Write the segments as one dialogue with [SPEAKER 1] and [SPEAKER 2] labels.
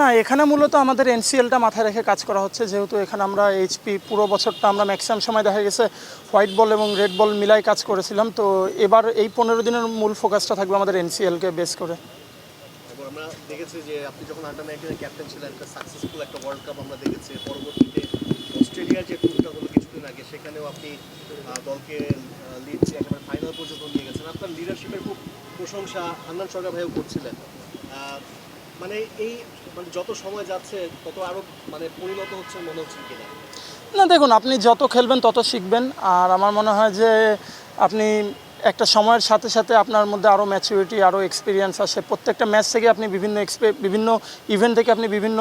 [SPEAKER 1] না, এখানে মূলত আমাদের এনসিএলটা মাথায় রেখে কাজ করা হচ্ছে। যেহেতু এখানে আমরা এইচপি পুরো বছরটা আমরা ম্যাক্সিমাম সময় দেখা গেছে হোয়াইট বল এবং রেড বল মিলাই কাজ করেছিলাম। তো এবার এই পনেরো দিনের মূল ফোকাসটা থাকবে আমাদের এনসিএলকে বেস করে।
[SPEAKER 2] আমরা দেখেছি যে আপনি যখন ছিলেন, একটা সাকসেসফুল একটা ওয়ার্ল্ড কাপ আমরা দেখেছি। পরবর্তীতে অস্ট্রেলিয়ার যে কিছুদিন সেখানেও আপনি দলকে ফাইনাল পর্যন্ত গেছেন। আপনার লিডারশিপের খুব প্রশংসা হান্নান সরকার ভাইও করছিলেন। মানে এই মানে যত সময় যাচ্ছে তত আরও মানে পরিণত হচ্ছে মনে হচ্ছে কিনা?
[SPEAKER 1] না দেখুন আপনি যত খেলবেন তত শিখবেন। আর আমার মনে হয় যে আপনি একটা সময়ের সাথে সাথে আপনার মধ্যে আরও ম্যাচুরিটি আরও এক্সপিরিয়েন্স আসে। প্রত্যেকটা ম্যাচ থেকে আপনি বিভিন্ন এক্সপে বিভিন্ন ইভেন্ট থেকে আপনি বিভিন্ন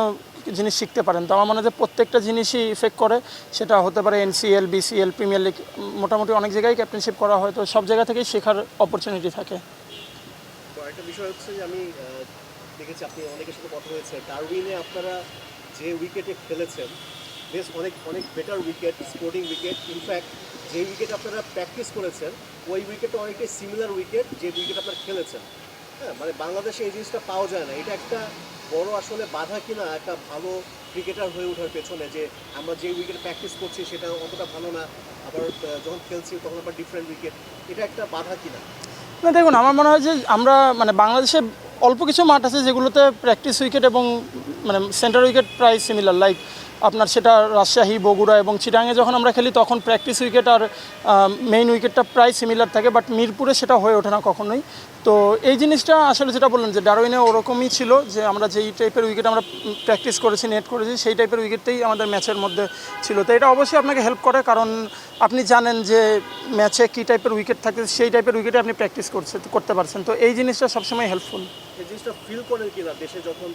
[SPEAKER 1] জিনিস শিখতে পারেন। তো আমার মনে হয় যে প্রত্যেকটা জিনিসই ইফেক্ট করে। সেটা হতে পারে এনসিএল বিসিএল প্রিমিয়ার লিগ মোটামুটি অনেক জায়গায় ক্যাপ্টেনশিপ করা হয়। তো সব জায়গা থেকেই শেখার অপরচুনিটি থাকে।
[SPEAKER 2] তো একটা বিষয় হচ্ছে যে আমি দেখেছি আপনি অনেকের সাথে কথা হয়েছে। ডারউইনে আপনারা যে উইকেটে খেলেছেন, বেশ অনেক অনেক better wicket sporting wicket in fact যে উইকেট আপনারা প্র্যাকটিস করেছেন, ওই উইকেটটা অনেকটাই সিমিলার উইকেট যে উইকেট আপনারা খেলেছেন। হ্যাঁ মানে বাংলাদেশে এই জিনিসটা পাওয়া যায় না। এটা একটা বড় আসলে বাধা কিনা, একটা ভালো ক্রিকেটার হয়ে ওঠার পেছনে যে আমরা যে উইকেট প্র্যাকটিস করছি সেটা অতটা ভালো না। আবার যখন খেলছি তখন আবার ডিফারেন্ট উইকেট এটা একটা বাধা কিনা?
[SPEAKER 1] না, দেখুন, আমার মনে হয় যে আমরা মানে বাংলাদেশে অল্প কিছু মাঠ আছে যেগুলোতে প্র্যাকটিস উইকেট এবং মানে সেন্টার উইকেট প্রায় সিমিলার লাইক আপনার সেটা রাজশাহী, বগুড়া এবং চিটাঙে যখন আমরা খেলি তখন প্র্যাকটিস উইকেট আর মেইন উইকেটটা প্রায় সিমিলার থাকে বাট মিরপুরে সেটা হয়ে ওঠে না কখনোই। তো এই জিনিসটা আসলে যেটা বললেন যে ডারোইনে ওরকমই ছিল যে আমরা যেই টাইপের উইকেট আমরা প্র্যাকটিস করেছি নেট করেছি, সেই টাইপের উইকেটটাই আমাদের ম্যাচের মধ্যে ছিল। তো এটা অবশ্যই আপনাকে হেল্প করে, কারণ আপনি জানেন যে ম্যাচে কী টাইপের উইকেট থাকে, সেই টাইপের উইকেটে আপনি প্র্যাকটিস করছে, করতে পারছেন। তো এই জিনিসটা সবসময় হেল্পফুল
[SPEAKER 2] এই জিনিসটা ফিল করেন কিনা দেশে যখন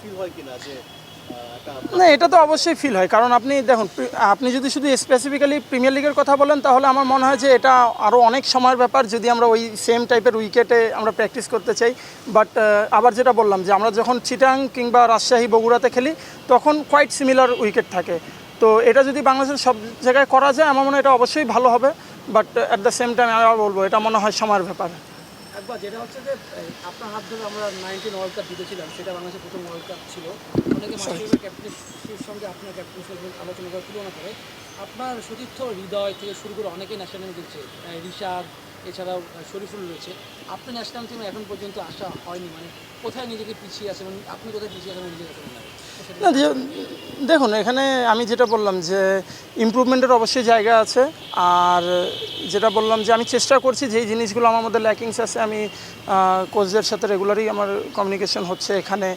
[SPEAKER 2] ফিল হয় কিনা যে
[SPEAKER 1] না, এটা তো অবশ্যই ফিল হয়। কারণ আপনি দেখুন আপনি যদি শুধু স্পেসিফিক্যালি প্রিমিয়ার লিগের কথা বলেন, তাহলে আমার মনে হয় যে এটা আরও অনেক সময়ের ব্যাপার যদি আমরা ওই সেম টাইপের উইকেটে আমরা প্র্যাকটিস করতে চাই। বাট আবার যেটা বললাম যে আমরা যখন চিটাং কিংবা রাজশাহী বগুড়াতে খেলি, তখন কোয়াইট সিমিলার উইকেট থাকে। তো এটা যদি বাংলাদেশের সব জায়গায় করা যায় আমার মনে হয় এটা অবশ্যই ভালো হবে but at the same time আমি বলব এটা মনে হয় সময়ের ব্যাপার।
[SPEAKER 3] একবার যেটা হচ্ছে যে আপনার হাত ধরে আমরা নাইনটিন ওয়ার্ল্ড কাপ জিতেছিলাম সেটা বাংলাদেশের প্রথম ওয়ার্ল্ড কাপ ছিল। অনেকে মাস্টারের ক্যাপ্টেন্সির সঙ্গে আপনার ক্যাপ্টেন্সির আলোচনা করে তুলনা করে। আপনার সতীর্থ হৃদয় থেকে শুরু করে অনেকেই ন্যাশনাল খেলছে। রিশাদ এছাড়াও শরীফুল রয়েছে। আপনার ন্যাশনাল টিমে এখন পর্যন্ত আসা হয়নি মানে কোথায় নিজেকে পিছিয়ে আছেন এবং আপনি কোথায় পিছিয়ে আছেন নিজের কাছে মনে তো সেটা
[SPEAKER 1] না দেখুন, এখানে আমি যেটা বললাম যে ইমপ্রুভমেন্টের অবশ্যই জায়গা আছে। আর যেটা বললাম যে আমি চেষ্টা করছি যেই জিনিসগুলো আমার মধ্যে ল্যাকিংস আছে, আমি কোচদের সাথে রেগুলারই আমার কমিউনিকেশন হচ্ছে এখানে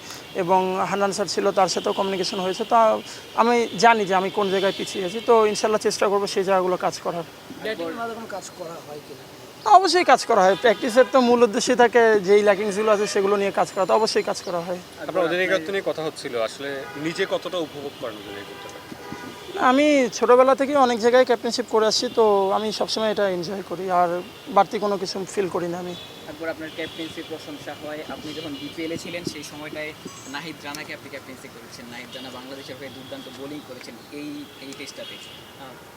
[SPEAKER 1] এবং হান্নান স্যার ছিল, তার সাথেও কমিউনিকেশন হয়েছে। তা আমি জানি যে আমি কোন জায়গায় পিছিয়ে আছি। তো ইনশাল্লাহ চেষ্টা করব সেই জায়গাগুলো কাজ করার।
[SPEAKER 3] কাজ করা হয়
[SPEAKER 1] অবশ্যই কাজ করা হয়। প্র্যাকটিসের তো মূল উদ্দেশ্যে থাকে যেই ল্যাকিংসগুলো আছে সেগুলো নিয়ে কাজ করা, তো অবশ্যই কাজ করা হয়।
[SPEAKER 4] আপনার অধিনায়কত্ব নিয়ে কথা হচ্ছিল, আসলে নিজে কতটা উপভোগ করেন অধিনায়কত্বটা?
[SPEAKER 1] আমি ছোটোবেলা থেকে অনেক জায়গায় ক্যাপ্টেনশিপ করে আসছি তো আমি সবসময় এটা এনজয় করি। আর বাড়তি কোনো কিছু ফিল করি না আমি।
[SPEAKER 5] একবার আপনার ক্যাপ্টেন্সির প্রশংসা হয়। আপনি যখন বিপিএলে ছিলেন সেই সময়টায় নাহিদ রানাকে আপনি ক্যাপ্টেন্সি করেছেন। নাহিদ রানা বাংলাদেশের হয়ে দুর্দান্ত বোলিং করেছেন এই এই টেস্টটাতে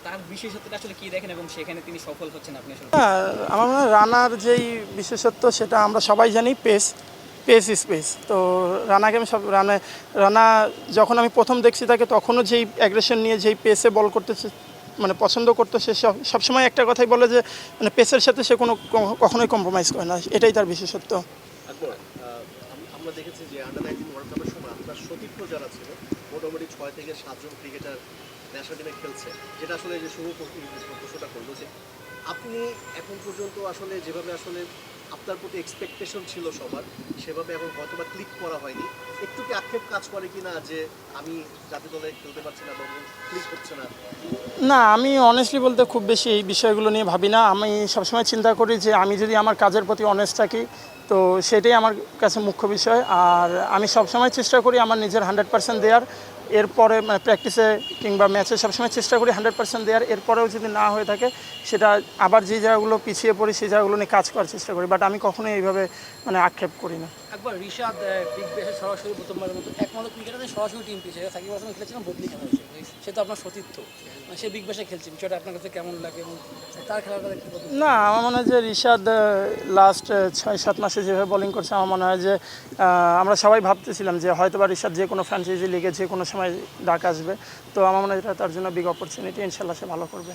[SPEAKER 5] তার বিশেষত্বটা আসলে কি দেখেন এবং সেখানে তিনি সফল হচ্ছেন আপনি আসলে?
[SPEAKER 1] হ্যাঁ আমার মনে হয় রানার যেই বিশেষত্ব সেটা আমরা সবাই জানি পেস পেস স্পেস তো রানাকে আমি সব রানা রানা যখন আমি প্রথম দেখছি তাকে, তখনও যেই অ্যাগ্রেশন নিয়ে যেই পেসে বল করতেছে মানে পছন্দ করতো সে সব সবসময় একটা কথাই বলে যে মানে পেসের সাথে সে কোনো কখনোই কম্প্রোমাইজ করে না। এটাই তার বিশেষত্ব
[SPEAKER 2] সময় আপনি এখন পর্যন্ত আসলে যেভাবে আসলে আপনার প্রতি এক্সপেকটেশন ছিল সবার, সেভাবে এখন হয়তো বা ক্লিক করা হয়নি। একটু কি আক্ষেপ কাজ করে কি না যে আমি জাতীয় দলে খেলতে পারছি না বা ক্লিক হচ্ছে না?
[SPEAKER 1] না, আমি অনেস্টলি বলতে খুব বেশি এই বিষয়গুলো নিয়ে ভাবি না। আমি সবসময় চিন্তা করি যে আমি যদি আমার কাজের প্রতি অনেস্ট থাকি, তো সেটাই আমার কাছে মুখ্য বিষয়। আর আমি সবসময় চেষ্টা করি আমার নিজের হান্ড্রেড পার্সেন্ট দেওয়ার। এরপরে মানে প্র্যাকটিসে কিংবা ম্যাচে সবসময় চেষ্টা করি হান্ড্রেড পার্সেন্ট দেওয়ার এরপরেও যদি না হয়ে থাকে, সেটা আবার যে জায়গাগুলো পিছিয়ে পড়ি, সেই জায়গাগুলো নিয়ে কাজ করার চেষ্টা করি। বাট আমি কখনোই এইভাবে মানে আক্ষেপ করি না।
[SPEAKER 3] একবার রিশাদ বিগ ব্যাশে সরাসরি প্রথমবারের মতো, একমাত্র ক্রিকেটারে সরাসরি টিম পিছিয়ে সাকিব হাসান খেলেছিলাম, বদলি খেলা হয়েছে সে তো আপনার সতীর্থ। মানে সে বিগ ব্যাশে খেলছে। বিষয়টা আপনার কাছে কেমন লাগে এবং তার খেলাটা কি
[SPEAKER 1] না, আমার মনে হয় যে রিশাদ লাস্ট ছয়, সাত মাসে যেভাবে বোলিং করছে, আমার মনে হয় যে আমরা সবাই ভাবতেছিলাম যে হয়তো বা রিশাদ যে কোনো ফ্র্যাঞ্চাইজি লিগে যে কোনো সময় ডাক আসবে। তো আমার মনে হয় এটা তার জন্য বিগ অপরচুনিটি ইনশাল্লাহ সে ভালো করবে।